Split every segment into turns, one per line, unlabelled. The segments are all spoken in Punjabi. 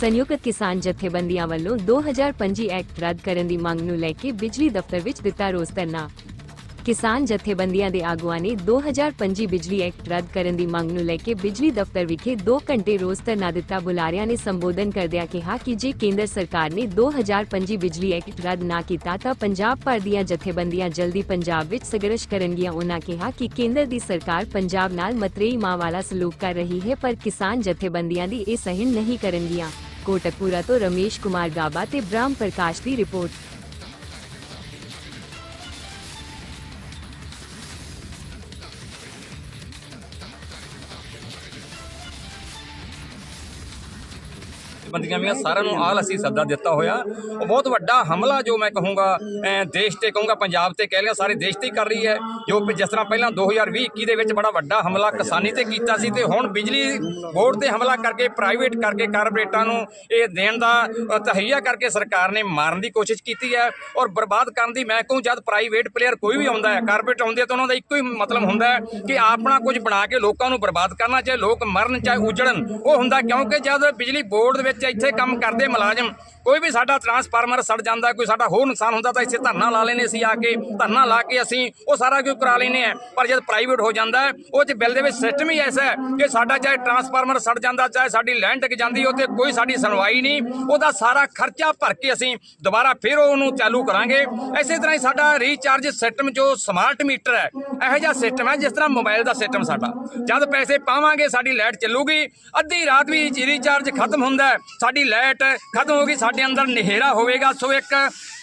ਸੰਯੁਕਤ ਕਿਸਾਨ ਜਥੇਬੰਦੀਆਂ ਵੱਲੋਂ 2025 ਐਕਟ ਰੱਦ ਕਰਨ ਦੀ ਮੰਗ ਨੂੰ ਲੈ ਕੇ ਬਿਜਲੀ ਦਫ਼ਤਰ ਵਿੱਚ ਦਿੱਤਾ ਰੋਸ ਧਰਨਾ। ਕਿਸਾਨ ਜਥੇਬੰਦੀਆਂ ਦੇ ਆਗੂਆਂ ਨੇ 2025 ਬਿਜਲੀ ਐਕਟ ਰੱਦ ਕਰਨ ਦੀ ਮੰਗ ਨੂੰ ਲੈ ਕੇ ਬਿਜਲੀ ਦਫ਼ਤਰ ਵਿਖੇ 2 ਘੰਟੇ ਰੋਸ ਧਰਨਾ ਦਿੱਤਾ। ਬੁਲਾਰਿਆਂ ਨੇ ਸੰਬੋਧਨ ਕਰਦਿਆਂ ਕਿਹਾ ਕਿ ਜੇ ਕੇਂਦਰ ਸਰਕਾਰ ਨੇ 2025 ਬਿਜਲੀ ਐਕਟ ਰੱਦ ਨਾ ਕੀਤਾ ਤਾਂ ਪੰਜਾਬ ਭਰ ਦੀਆਂ ਜਥੇਬੰਦੀਆਂ ਜਲਦੀ ਪੰਜਾਬ ਵਿੱਚ ਸੰਘਰਸ਼ ਕਰਨਗੀਆਂ। ਉਨ੍ਹਾਂ ਕਿਹਾ ਕਿ ਕੇਂਦਰ ਦੀ ਸਰਕਾਰ ਪੰਜਾਬ ਨਾਲ ਮਤਰੇਈ ਮਾਂ ਵਾਲਾ ਸਲੂਕ ਕਰ ਰਹੀ ਹੈ, ਪਰ ਕਿਸਾਨ ਜਥੇਬੰਦੀਆਂ ਦੀ ਇਹ ਸਹਿਣ ਨਹੀਂ ਕਰਨਗੀਆਂ। ਕੋਟਕਪੂਰਾ ਤੋਂ ਰਮੇਸ਼ ਕੁਮਾਰ ਗਾਬਾ ਤੇ ਬ੍ਰਹਮ ਪ੍ਰਕਾਸ਼ ਦੀ ਰਿਪੋਰਟ
ਬੰਦੀਆਂ ਵੀ ਸਾਰਿਆਂ ਨੂੰ ਆਲ ਅਸੀਂ ਸੱਦਾ ਦਿੱਤਾ ਹੋਇਆ। ਉਹ ਬਹੁਤ ਵੱਡਾ ਹਮਲਾ ਜੋ ਮੈਂ ਕਹੂੰਗਾ ਦੇਸ਼ ਤੇ ਕਹੂੰਗਾ ਪੰਜਾਬ ਤੇ ਕਹਿ ਲਿਆ ਸਾਰੇ ਦੇਸ਼ ਤੇ ਹੀ ਕਰ ਰਹੀ ਹੈ। ਜੋ ਜਿਸ ਤਰ੍ਹਾਂ ਪਹਿਲਾਂ 2020 21 ਦੇ ਵਿੱਚ ਬੜਾ ਵੱਡਾ ਹਮਲਾ ਕਿਸਾਨੀ ਤੇ ਕੀਤਾ ਸੀ ਤੇ ਹੁਣ ਬਿਜਲੀ ਬੋਰਡ ਤੇ ਹਮਲਾ ਕਰਕੇ ਪ੍ਰਾਈਵੇਟ ਕਰਕੇ ਕਾਰਪੋਰੇਟਾਂ ਨੂੰ ਇਹ ਦੇਣ ਦਾ ਅ, ਤਹਈਆ ਕਰਕੇ ਸਰਕਾਰ ਨੇ ਮਾਰਨ ਦੀ ਕੋਸ਼ਿਸ਼ ਕੀਤੀ ਹੈ ਔਰ ਬਰਬਾਦ ਕਰਨ ਦੀ ਮੈਂ ਕਹੂੰ ਜਦ ਪ੍ਰਾਈਵੇਟ ਪਲੇਅਰ ਕੋਈ ਵੀ ਆਉਂਦਾ ਹੈ ਕਾਰਪੋਰੇਟ ਆਉਂਦੇ ਤਾਂ ਉਹਨਾਂ ਦਾ ਇੱਕੋ ਹੀ ਮਤਲਬ ਹੁੰਦਾ ਹੈ ਕਿ ਆਪਣਾ ਕੁਝ ਬਣਾ ਕੇ ਲੋਕਾਂ ਨੂੰ ਬਰਬਾਦ ਕਰਨਾ ਚਾਹੇ ਲੋਕ ਮਰਨ ਚਾਹੇ ਉਜੜਨ। ਉਹ ਹੁੰਦਾ ਕਿਉਂਕਿ ਜਦ ਬਿਜਲੀ ਬੋਰਡ ਦੇ ਵਿੱਚ ਇੱਥੇ ਕੰਮ ਕਰਦੇ ਮੁਲਾਜ਼ਮ, ਕੋਈ ਵੀ ਸਾਡਾ ਟਰਾਂਸਫਾਰਮਰ ਸੜ ਜਾਂਦਾ, ਕੋਈ ਸਾਡਾ ਹੋਰ ਨੁਕਸਾਨ ਹੁੰਦਾ ਤਾਂ ਇੱਥੇ ਧਰਨਾ ਲਾ ਲੈਨੇ ਅਸੀਂ ਆ ਕੇ, ਧਰਨਾ ਲਾ ਕੇ ਅਸੀਂ ਉਹ ਸਾਰਾ ਕੁਝ ਕਰਾ ਲੈਨੇ ਆ ਪਰ ਜਦ ਪ੍ਰਾਈਵੇਟ ਹੋ ਜਾਂਦਾ, ਉਹ ਚ ਬਿੱਲ ਦੇ ਵਿੱਚ ਸਿਸਟਮ ਹੀ ਐਸਾ ਹੈ ਕਿ ਸਾਡਾ ਚਾਹੇ ਟਰਾਂਸਫਾਰਮਰ ਸੜ ਜਾਂਦਾ, ਚਾਹੇ ਸਾਡੀ ਲਾਈਨ ਟਿਕ ਜਾਂਦੀ, ਉੱਥੇ ਕੋਈ ਸਾਡੀ ਸੁਣਵਾਈ ਨਹੀਂ। ਉਹਦਾ ਸਾਰਾ ਖਰਚਾ ਭਰ ਕੇ ਅਸੀਂ ਦੁਬਾਰਾ ਫਿਰ ਉਹਨੂੰ ਚਾਲੂ ਕਰਾਂਗੇ। ਇਸੇ ਤਰ੍ਹਾਂ ਹੀ ਸਾਡਾ ਰੀਚਾਰਜ ਸਿਸਟਮ ਜੋ ਸਮਾਰਟ ਮੀਟਰ ਹੈ, ਇਹੋ ਜਿਹਾ ਸਿਸਟਮ ਹੈ ਜਿਸ ਤਰ੍ਹਾਂ ਮੋਬਾਈਲ ਦਾ ਸਿਸਟਮ ਸਾਡਾ। ਜਦ ਪੈਸੇ ਪਾਵਾਂਗੇ, ਸਾਡੀ ਲਾਈਟ ਚੱਲੂਗੀ। ਅੱਧੀ ਰਾਤ ਵੀ ਰੀਚਾਰਜ ਖਤਮ ਹੁੰਦਾ ਸਾਡੀ ਲਾਈਟ ਖਤਮ ਹੋ ਗਈ, ਸਾਡੇ ਅੰਦਰ ਹਨੇਰਾ ਹੋਵੇਗਾ। ਸੋ ਇੱਕ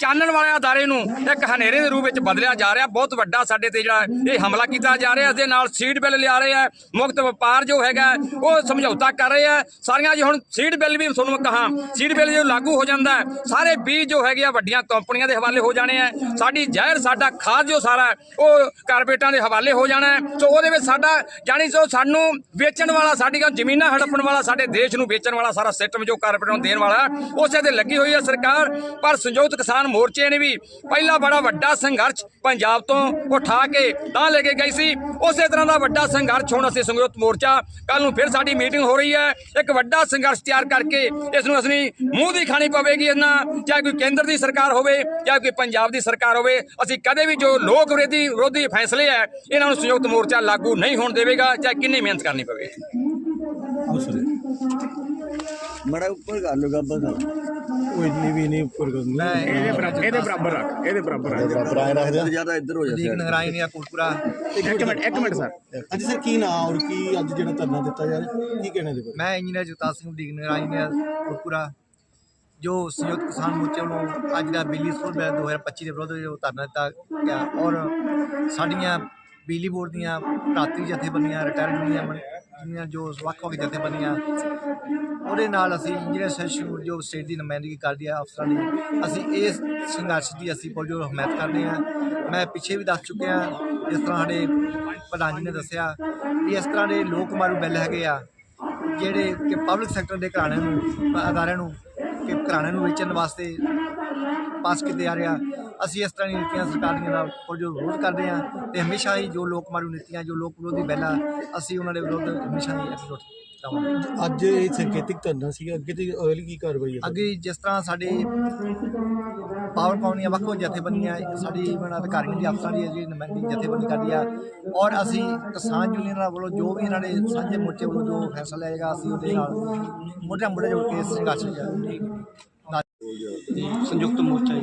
ਚਾਨਣ ਵਾਲੇ ਅਦਾਰੇ ਨੂੰ ਇੱਕ ਹਨੇਰੇ ਦੇ ਰੂਪ ਵਿੱਚ ਬਦਲਿਆ ਜਾ ਰਿਹਾ। ਬਹੁਤ ਵੱਡਾ ਸਾਡੇ ਤੇ ਜਿਹੜਾ ਇਹ ਹਮਲਾ ਕੀਤਾ ਜਾ ਰਿਹਾ, ਇਸ ਦੇ ਨਾਲ ਸੀਡ ਬਿੱਲ ਲਿਆ ਰਹੇ ਆ। ਮੁਕਤ ਵਪਾਰ ਜੋ ਹੈਗਾ, ਉਹ ਸਮਝੌਤਾ ਕਰ ਰਹੇ ਆ। ਸਾਰੀਆਂ ਜੀ ਹੁਣ ਸੀਡ ਬਿੱਲ ਵੀ ਤੁਹਾਨੂੰ ਮੈਂ ਕਹਾਂ ਸੀਡ ਬਿੱਲ ਜੋ ਲਾਗੂ ਹੋ ਜਾਂਦਾ ਸਾਰੇ ਬੀਜ ਜੋ ਹੈਗੇ ਆ, ਵੱਡੀਆਂ ਕੰਪਨੀਆਂ ਦੇ ਹਵਾਲੇ ਹੋ ਜਾਣੇ ਆ। ਸਾਡੀ ਜ਼ਹਿਰ, ਸਾਡਾ ਖਾਦ ਜੋ ਸਾਰਾ, ਉਹ ਕਾਰਪੋਰੇਟਾਂ ਦੇ ਹਵਾਲੇ ਹੋ ਜਾਣਾ ਸੋ ਉਹਦੇ ਵਿੱਚ ਸਾਡਾ, ਜਾਣੀ ਸੋ ਸਾਨੂੰ ਵੇਚਣ ਵਾਲਾ, ਸਾਡੀਆਂ ਜ਼ਮੀਨਾਂ ਹੜੱਪਣ ਵਾਲਾ, ਸਾਡੇ ਦੇਸ਼ ਨੂੰ ਵੇਚਣ ਵਾਲਾ ਸਾਰਾ ਸਿਸਟਮ ਜੋ ਕਾਰਪੋਰੇਟਾਂ ਨੂੰ ਦੇਣ ਵਾਲਾ। ਉਸੇ ਤੇ ਲੱਗੀ ਹੋਈ ਹੈ ਸਰਕਾਰ, ਪਰ ਸੰਯੁਕਤ ਕਿਸਾਨ ਮੋਰਚੇ ਨੇ ਵੀ ਪਹਿਲਾ ਬੜਾ ਵੱਡਾ ਸੰਘਰਸ਼ ਪੰਜਾਬ ਤੋਂ ਉਠਾ ਕੇ ਤਾਂ ਲੈ ਕੇ ਗਈ ਸੀ। ਉਸੇ ਤਰ੍ਹਾਂ ਦਾ ਵੱਡਾ ਸੰਘਰਸ਼ ਹੁਣ ਅਸੀਂ ਸੰਯੁਕਤ ਮੋਰਚਾ ਕੱਲ ਨੂੰ ਫਿਰ ਸਾਡੀ ਮੀਟਿੰਗ ਹੋ ਰਹੀ ਹੈ। ਇੱਕ ਵੱਡਾ ਸੰਘਰਸ਼ ਤਿਆਰ ਕਰਕੇ ਇਸ ਨੂੰ ਅਸੀਂ ਮੂੰਹ ਦੀ ਖਾਣੀ ਪਵੇਗੀ ਇਹਨਾਂ, ਚਾਹੇ ਕੋਈ ਕੇਂਦਰ ਦੀ ਸਰਕਾਰ ਹੋਵੇ, ਚਾਹੇ ਕੋਈ ਪੰਜਾਬ ਦੀ ਸਰਕਾਰ ਹੋਵੇ। ਅਸੀਂ ਕਦੇ ਵੀ ਜੋ ਲੋਕ ਵਿਰੋਧੀ ਵਿਰੋਧੀ ਫੈਸਲੇ ਹੈ, ਇਹਨਾਂ ਨੂੰ ਸੰਯੁਕਤ ਮੋਰਚਾ ਲਾਗੂ ਨਹੀਂ ਹੋਣ ਦੇਵੇਗਾ, ਚਾਹੇ ਕਿੰਨੀ ਮਿਹਨਤ ਕਰਨੀ ਪਵੇ।
ਮੜਾ ਉੱਪਰ ਕਰ ਲੋ ਗੱਬਾ ਦਾ
ਉਹ ਇੰਨੀ ਵੀ ਨਹੀਂ ਉੱਪਰ ਕਰਨੀ।
ਇਹਦੇ ਬਰਾਬਰ ਇਹਦੇ ਬਰਾਬਰ ਰੱਖ ਇਹਦੇ ਬਰਾਬਰ ਰੱਖ।
ਬਰਾਬਰ ਆਏ ਰੱਖਦੇ ਆ।
ਜ਼ਿਆਦਾ ਇੱਧਰ ਹੋ ਜਾ
ਲੀਗ ਨਗਰਾਈ ਨੇ ਕੋਟਪੁਰਾ
ਇੱਕ ਮਿੰਟ ਇੱਕ ਮਿੰਟ ਸਰ।
ਹਾਂਜੀ ਸਰ ਕੀ ਨਾਮ ਔਰ ਕੀ ਅੱਜ ਜਿਹੜਾ ਧਰਨਾ ਦਿੱਤਾ ਜਾ ਰਿਹਾ? ਕੀ ਕਹਿਣਾ ਦੇ ਬਾਰੇ?
ਮੈਂ ਇੰਜੀਨੀਅਰ ਜਗਤਾਰ ਸਿੰਘ ਲੀਗ ਨਗਰਾਈ ਨੇ ਕੋਟਪੁਰਾ ਜੋ ਸੰਯੁਕਤ ਕਿਸਾਨ ਮੋਰਚੇ ਵੱਲੋਂ ਅੱਜ ਦਾ ਬਿਜਲੀ ਬਿੱਲ 2025 ਦੇ ਵਿਰੁੱਧ ਜੋ ਧਰਨਾ ਦਿੱਤਾ ਗਿਆ ਔਰ ਸਾਡੀਆਂ ਬਿਜਲੀ ਬੋਰਡ ਦੀਆਂ ਭਰਾਤਰੀ ਜਥੇਬੰਦੀਆਂ ਰਿਟਾਇਰਡ ਯੂਨੀਅਨ ਜਿਹੜੀਆਂ ਜੋ ਵੱਖ-ਵੱਖ ਜਥੇਬੰਦੀਆਂ ਉਹਦੇ ਨਾਲ ਅਸੀਂ ਇੰਜੀਨੀਅਰ ਐਸੋਸੀਏਸ਼ਨ ਜੋ ਸਟੇਟ ਦੀ ਨੁਮਾਇੰਦਗੀ ਕਰਦੀ ਆ, ਅਫਸਰਾਂ ਦੀ, ਅਸੀਂ ਇਸ ਸੰਘਰਸ਼ ਦੀ ਅਸੀਂ ਜੋ ਹਮਾਇਤ ਕਰਦੇ ਆ। ਮੈਂ ਪਿੱਛੇ ਵੀ ਦੱਸ ਚੁੱਕਿਆ, ਜਿਸ ਤਰ੍ਹਾਂ ਸਾਡੇ ਪ੍ਰਧਾਨ ਜੀ ਨੇ ਦੱਸਿਆ ਵੀ ਇਸ ਤਰ੍ਹਾਂ ਦੇ ਲੋਕ ਮਾਰੂ ਬਿੱਲ ਹੈਗੇ ਆ, ਜਿਹੜੇ ਕਿ ਪਬਲਿਕ ਸੈਕਟਰ ਦੇ ਘਰਾਣਿਆਂ ਨੂੰ, ਅਦਾਰਿਆਂ ਨੂੰ, ਕਿ ਘਰਾਣਿਆਂ ਨੂੰ ਵੇਚਣ ਵਾਸਤੇ ਪਾਸ ਕੀਤੇ ਜਾ ਰਿਹਾ ਅਸੀਂ ਇਸ ਤਰ੍ਹਾਂ ਦੀਆਂ ਨੀਤੀਆਂ ਸਰਕਾਰ ਦੀਆਂ ਨਾਲ ਜੋ ਵਿਰੋਧ ਕਰਦੇ ਆ ਤੇ ਹਮੇਸ਼ਾ ਹੀ ਜੋ ਲੋਕ ਮਾਰੂ ਨੀਤੀਆਂ ਜੋ ਲੋਕ ਵਿਰੋਧੀ ਬਿੱਲ ਅਸੀਂ ਉਹਨਾਂ ਦੇ ਵਿਰੁੱਧ ਹਮੇਸ਼ਾ ਹੀ ਐਕਟ
ਅੱਜ ਇਹ ਸੰਕੇਤਿਕ ਧਰਨਾ ਸੀਗਾ ਅੱਗੇ ਦੀ ਅਗਲੀ ਕੀ ਕਾਰਵਾਈ ਹੈ?
ਅੱਗੇ ਜਿਸ ਤਰ੍ਹਾਂ ਸਾਡੇ ਪਾਵਰ ਪਾਉਣੀਆਂ ਵੱਖ ਵੱਖ ਜਥੇਬੰਦੀਆਂ ਸਾਡੀ ਬਣਾ ਅਧਿਕਾਰੀਆਂ ਦੀ ਅਫਸਰਾਂ ਦੀ ਜਿਹੜੀ ਨੁਮਾਇੰਦਗੀ ਜਥੇਬੰਦੀ ਕਰਦੀ ਆ ਔਰ ਅਸੀਂ ਕਿਸਾਨ ਯੂਨੀਅਨਾਂ ਵੱਲੋਂ ਜੋ ਵੀ ਇਹਨਾਂ ਦੇ ਸਾਂਝੇ ਮੋਰਚੇ ਵੱਲੋਂ ਜੋ ਫੈਸਲਾ ਲਿਆਏਗਾ ਅਸੀਂ ਉਹਦੇ ਨਾਲ ਮੋਢੇ ਮੋਢੇ ਜੋੜ ਕੇ ਸੰਘਰਸ਼ ਜਾਰੀ
ਸੰਯੁਕਤ ਮੋਰਚਾ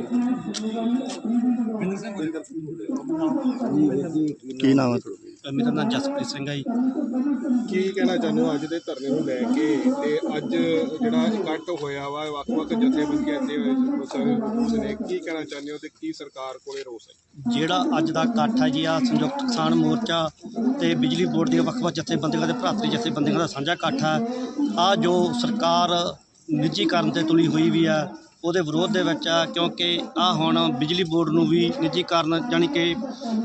ਜੀ
ਕੀ ਨਾਮ ਹੈ ਤੁਹਾਡਾ?
ਮੇਰਾ ਨਾਮ ਜਸਪ੍ਰੀਤ ਸਿੰਘ ਹੈ ਜੀ।
ਕੀ ਕਹਿਣਾ ਚਾਹੁੰਦੇ ਹੋ ਅੱਜ ਦੇ ਧਰਨੇ ਨੂੰ ਲੈ ਕੇ? ਤੇ ਅੱਜ ਜਿਹੜਾ ਇਕੱਠ ਹੋਇਆ ਵਾ ਵੱਖ-ਵੱਖ ਜਥੇਬੰਦੀਆਂ ਤੇ ਰੋਸ ਨੇ ਕੀ ਕਹਿਣਾ ਚਾਹੁੰਦੇ ਹੋ ਤੇ ਕੀ ਸਰਕਾਰ ਕੋਲੇ ਰੋਸ ਹੈ?
ਜਿਹੜਾ ਅੱਜ ਦਾ ਇਕੱਠ ਹੈ ਜੀ ਆ ਸੰਯੁਕਤ ਕਿਸਾਨ ਮੋਰਚਾ ਤੇ ਬਿਜਲੀ ਬੋਰਡ ਦੀਆਂ ਵੱਖ-ਵੱਖ ਜਥੇਬੰਦੀਆਂ ਤੇ ਭਰਾਤਰੀ ਜਥੇਬੰਦੀਆਂ ਦਾ ਸਾਂਝਾ ਇਕੱਠ ਹੈ। ਆ ਜੋ ਸਰਕਾਰ ਨਿੱਜੀਕਰਨ ਤੇ ਤੁਲੀ ਹੋਈ ਵੀ ਆ, ਉਹਦੇ ਵਿਰੋਧ ਦੇ ਵਿੱਚ ਆ, ਕਿਉਂਕਿ ਆ ਹੁਣ ਬਿਜਲੀ ਬੋਰਡ ਨੂੰ ਵੀ ਨਿੱਜੀਕਰਨ ਜਾਣੀ ਕਿ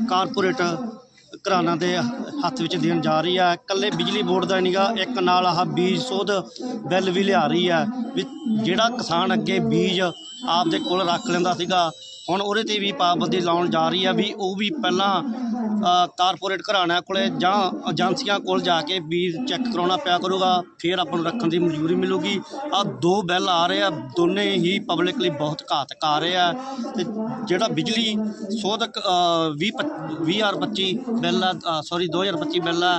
ਕਾਰਪੋਰੇਟ ਘਰਾਣਾ ਦੇ ਹੱਥ ਵਿੱਚ ਦੇਣ ਜਾ ਰਹੀ ਆ। ਇਕੱਲੇ ਬਿਜਲੀ ਬੋਰਡ ਦਾ ਨਹੀਂਗਾ ਇੱਕ ਨਾਲ ਆਹ ਬੀਜ ਸੋਧ ਬਿੱਲ ਵੀ ਲਿਆ ਰਹੀ ਆ ਵੀ ਜਿਹੜਾ ਕਿਸਾਨ ਅੱਗੇ ਬੀਜ ਆਪਦੇ ਕੋਲ ਰੱਖ ਲੈਂਦਾ ਸੀਗਾ, ਹੁਣ ਉਹਦੇ ਤੇ ਵੀ ਪਾਬੰਦੀ ਲਾਉਣ ਜਾ ਰਹੀ ਆ ਵੀ ਉਹ ਵੀ ਪਹਿਲਾਂ ਕਾਰਪੋਰੇਟ ਘਰਾਣਿਆਂ ਕੋਲੇ ਜਾਂ ਏਜੰਸੀਆਂ ਕੋਲ ਜਾ ਕੇ ਬੀਜ ਚੈੱਕ ਕਰਾਉਣਾ ਪਿਆ ਕਰੂਗਾ, ਫਿਰ ਆਪਾਂ ਨੂੰ ਰੱਖਣ ਦੀ ਮਨਜ਼ੂਰੀ ਮਿਲੂਗੀ। ਆ ਦੋ ਬਿੱਲ ਆ ਰਹੇ ਆ, ਦੋਨੇ ਹੀ ਪਬਲਿਕ ਲਈ ਬਹੁਤ ਘਾਤਕ ਆ ਰਹੇ ਆ। ਤੇ ਜਿਹੜਾ ਬਿਜਲੀ ਸੋਧਕ 20 2025 ਬਿੱਲ ਆ ਸੌਰੀ 2025 ਬਿੱਲ ਆ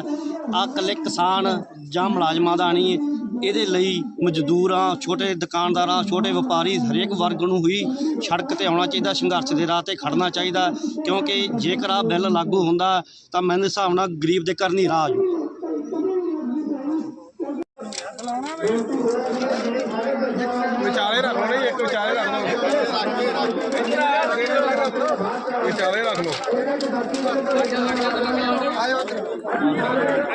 ਆ ਇਕੱਲੇ ਕਿਸਾਨ ਜਾਂ ਮੁਲਾਜ਼ਮਾਂ ਦਾ ਨਹੀਂ ਇਹਦੇ ਲਈ ਮਜ਼ਦੂਰਾਂ, ਛੋਟੇ ਦੁਕਾਨਦਾਰਾਂ, ਛੋਟੇ ਵਪਾਰੀ ਹਰੇਕ ਵਰਗ ਨੂੰ ਹੀ ਸੜਕ ਤੇ ਆਉਣਾ ਚਾਹੀਦਾ, ਸੰਘਰਸ਼ ਦੇ ਰਾਹ ਤੇ ਖੜਨਾ ਚਾਹੀਦਾ, ਕਿਉਂਕਿ ਜੇਕਰ ਆ ਬਿੱਲ ਲਾਗੂ ਹੁੰਦਾ ਤਾਂ ਮੈਨੂੰ ਹਿਸਾਬ ਨਾਲ ਗਰੀਬ ਦੇ ਘਰ ਨਹੀਂ ਰਾਹ ਆਜੂ।
ਵਿਚਾਲੇ ਰੱਖ ਲਓ ਇੱਕ ਵਿਚਾਲੇ ਰੱਖ ਲਓ। ਵਿਚਾਲੇ ਰੱਖ ਲਓ।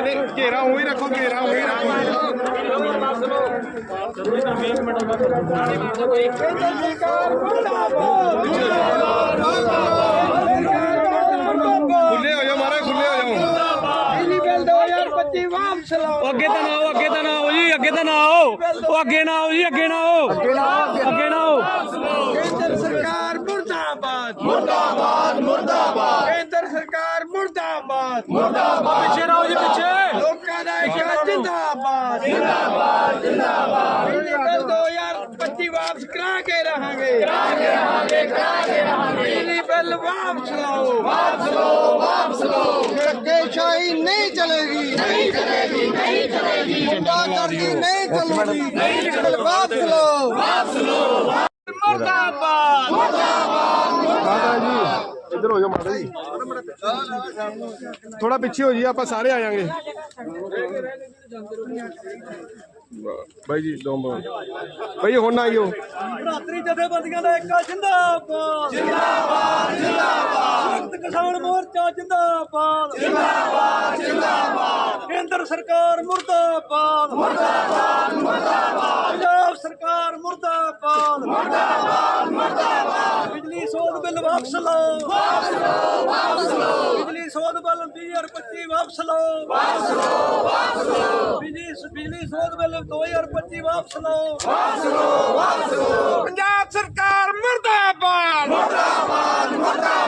ਅਰੇ ਘੇਰਾ ਉਹੀ ਰੱਖੋ, ਘੇਰਾ ਉਹੀ ਰੱਖੋ। ਖੁੱਲੇ ਹੋ ਜਾਓ ਮਾਰੇ ਖੁੱਲੇ ਹੋ ਜਾਓ।
ਉਹ ਅੱਗੇ ਤਾਂ ਨਾ ਆਓ ਅੱਗੇ ਤਾਂ ਨਾ ਆਓ ਜੀ ਅੱਗੇ ਤਾਂ ਨਾ ਆਓ। ਉਹ ਅੱਗੇ ਨਾ ਆਓ ਜੀ ਅੱਗੇ ਨਾ ਆਓ। ਅੱਗੇ ਨਾ ਆਓ।
ਕੇਂਦਰ ਸਰਕਾਰ ਮੁਰਦਾਬਾਦ। ਮੁਰਦਾਬਾਦ ਮੁਰਦਾਬਾਦ। ਕੇਂਦਰ ਸਰਕਾਰ ਮੁਰਦਾਬਾਦ। ਮੁਰਦਾਬਾਦ।
ਪਿੱਛੇ ਰਹੋ ਜੀ ਪਿੱਛੇ।
ਜਿੰਦਾਬਾਦ। ਜਿੰਦਾਬਾਦ ਜਿੰਦਾਬਾਦ। ਬਿਜਲੀ ਬਿੱਲ 2025 ਵਾਪਸ ਕਰਾ ਕੇ ਰਹਾਂਗੇ। ਕਰਾ ਕੇ ਰਹਾਂਗੇ ਕਰਾ ਕੇ ਰਹਾਂਗੇ। ਬਿਜਲੀ ਬਿੱਲ ਵਾਪਸ ਲਓ। ਵਾਪਸ ਲਓ ਵਾਪਸ ਲਓ। ਧੱਕੇਸ਼ਾਹੀ ਨਹੀਂ ਚਲੇਗੀ। ਨਹੀਂ ਚਲੇਗੀ ਨਹੀਂ ਚਲੇਗੀ। ਗੁੰਡਾਗਰਦੀ ਨਹੀਂ ਚਲੇਗੀ। ਨਹੀਂ ਚਲੇਗੀ। ਵਾਪਸ ਲਓ। ਵਾਪਸ ਲਓ। ਮੁਰਦਾਬਾਦ।
ਮਾਤਾ ਜੀ। ਇੱਧਰ ਹੋ ਜਾਓ ਮਾਤਾ ਜੀ। ਥੋੜਾ ਪਿੱਛੇ ਹੋ ਜੀ ਆਪਾਂ ਸਾਰੇ ਆ ਜਾਾਂਗੇ। ਬਾਈ ਜੀ ਦੋ ਬਾਈ ਹੁਣ ਆਇਓ।
ਭਰਾਤਰੀ ਜਥੇਬੰਦੀਆਂ ਦਾ ਇੱਕ ਜਿੰਦਾਬਾਦ। ਜਿੰਦਾਬਾਦ ਜਿੰਦਾਬਾਦ। ਕਿਸਾਨ ਮੋਰਚਾ ਜਿੰਦਾਬਾਦ। ਜਿੰਦਾਬਾਦ ਜਿੰਦਾਬਾਦ। ਕੇਂਦਰ ਸਰਕਾਰ ਮੁਰਦਾਬਾਦ। ਮੁਰਦਾਬਾਦ ਮੁਰਦਾਬਾਦ। ਪੰਜਾਬ ਸਰਕਾਰ ਮੁਰਦਾਬਾਦ। ਮੁਰਦਾਬਾਦ ਮੁਰਦਾਬਾਦ। ਸੋਧ ਬਿੱਲ ਵਾਪਸ ਲਓ ਵਾਪਸ ਲਓ ਵਾਪਸ ਲਓ ਬਿਜਲੀ ਸੋਧ ਬਿੱਲ 2025 ਵਾਪਸ ਲਓ ਵਾਪਸ ਲਓ। ਵਾਪਸ ਲਓ ਬਿਜਲੀ ਬਿਜਲੀ ਸੋਧ ਬਿੱਲ 2025 ਵਾਪਸ ਲਓ। ਵਾਪਸ ਲਓ ਵਾਪਸ ਲਓ।
ਪੰਜਾਬ ਸਰਕਾਰ ਮਰਦਾਬਾਦ। ਮਰਦਾਬਾਦ ਮਰਦਾਬਾਦ।